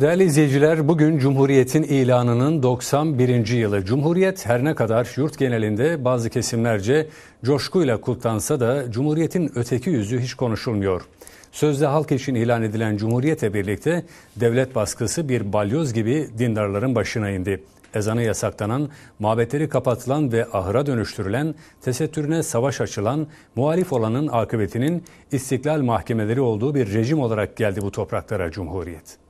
Değerli izleyiciler, bugün Cumhuriyet'in ilanının 91. yılı. Cumhuriyet her ne kadar yurt genelinde bazı kesimlerce coşkuyla kutlansa da Cumhuriyet'in öteki yüzü hiç konuşulmuyor. Sözde halk için ilan edilen Cumhuriyet'le birlikte devlet baskısı bir balyoz gibi dindarların başına indi. Ezanı yasaklanan, mabetleri kapatılan ve ahıra dönüştürülen, tesettürüne savaş açılan, muhalif olanın akıbetinin istiklal mahkemeleri olduğu bir rejim olarak geldi bu topraklara Cumhuriyet.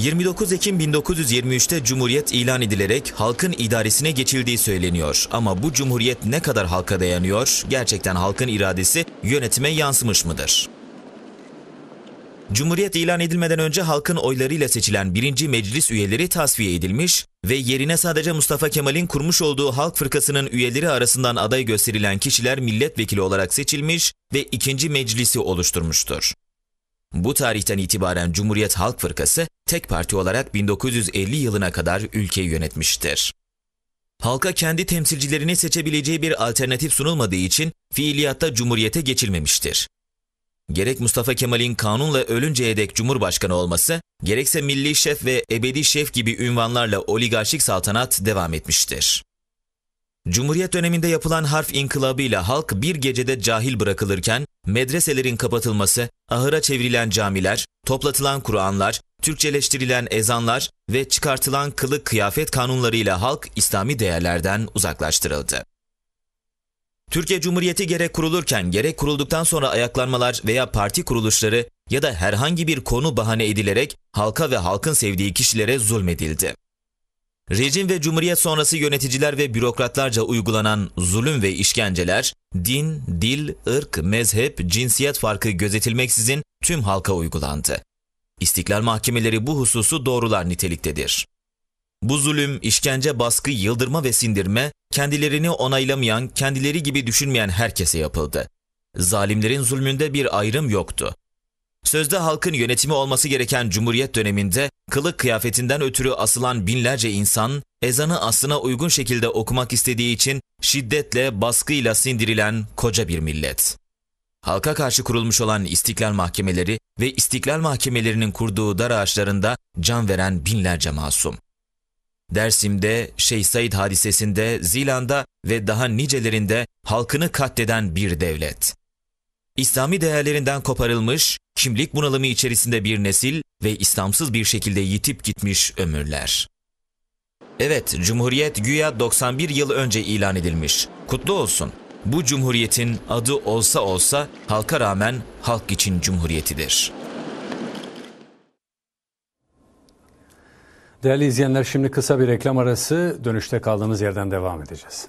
29 Ekim 1923'te Cumhuriyet ilan edilerek halkın idaresine geçildiği söyleniyor. Ama bu Cumhuriyet ne kadar halka dayanıyor? Gerçekten halkın iradesi yönetime yansımış mıdır? Cumhuriyet ilan edilmeden önce halkın oylarıyla seçilen birinci meclis üyeleri tasfiye edilmiş ve yerine sadece Mustafa Kemal'in kurmuş olduğu Halk Fırkası'nın üyeleri arasından aday gösterilen kişiler milletvekili olarak seçilmiş ve ikinci meclisi oluşturmuştur. Bu tarihten itibaren Cumhuriyet Halk Fırkası tek parti olarak 1950 yılına kadar ülkeyi yönetmiştir. Halka kendi temsilcilerini seçebileceği bir alternatif sunulmadığı için fiiliyatta Cumhuriyete geçilmemiştir. Gerek Mustafa Kemal'in kanunla ölünceye dek Cumhurbaşkanı olması, gerekse Milli Şef ve Ebedi Şef gibi ünvanlarla oligarşik saltanat devam etmiştir. Cumhuriyet döneminde yapılan harf inkılabıyla halk bir gecede cahil bırakılırken, medreselerin kapatılması, ahıra çevrilen camiler, toplatılan Kur'anlar, Türkçeleştirilen ezanlar ve çıkartılan kılık kıyafet kanunlarıyla halk İslami değerlerden uzaklaştırıldı. Türkiye Cumhuriyeti gerek kurulurken gerek kurulduktan sonra ayaklanmalar veya parti kuruluşları ya da herhangi bir konu bahane edilerek halka ve halkın sevdiği kişilere zulmedildi. Rejim ve Cumhuriyet sonrası yöneticiler ve bürokratlarca uygulanan zulüm ve işkenceler, din, dil, ırk, mezhep, cinsiyet farkı gözetilmeksizin tüm halka uygulandı. İstiklal mahkemeleri bu hususu doğrular niteliktedir. Bu zulüm, işkence, baskı, yıldırma ve sindirme, kendilerini onaylamayan, kendileri gibi düşünmeyen herkese yapıldı. Zalimlerin zulmünde bir ayrım yoktu. Sözde halkın yönetimi olması gereken Cumhuriyet döneminde kılık kıyafetinden ötürü asılan binlerce insan ezanı aslına uygun şekilde okumak istediği için şiddetle baskıyla sindirilen koca bir millet. Halka karşı kurulmuş olan istiklal mahkemeleri ve istiklal mahkemelerinin kurduğu dar ağaçlarında can veren binlerce masum. Dersim'de, Şeyh Said hadisesinde, Zilan'da ve daha nicelerinde halkını katleden bir devlet. İslami değerlerinden koparılmış, kimlik bunalımı içerisinde bir nesil ve İslamsız bir şekilde yitip gitmiş ömürler. Evet, Cumhuriyet güya 91 yıl önce ilan edilmiş. Kutlu olsun. Bu cumhuriyetin adı olsa olsa halka rağmen halk için cumhuriyetidir. Değerli izleyenler şimdi kısa bir reklam arası dönüşte kaldığımız yerden devam edeceğiz.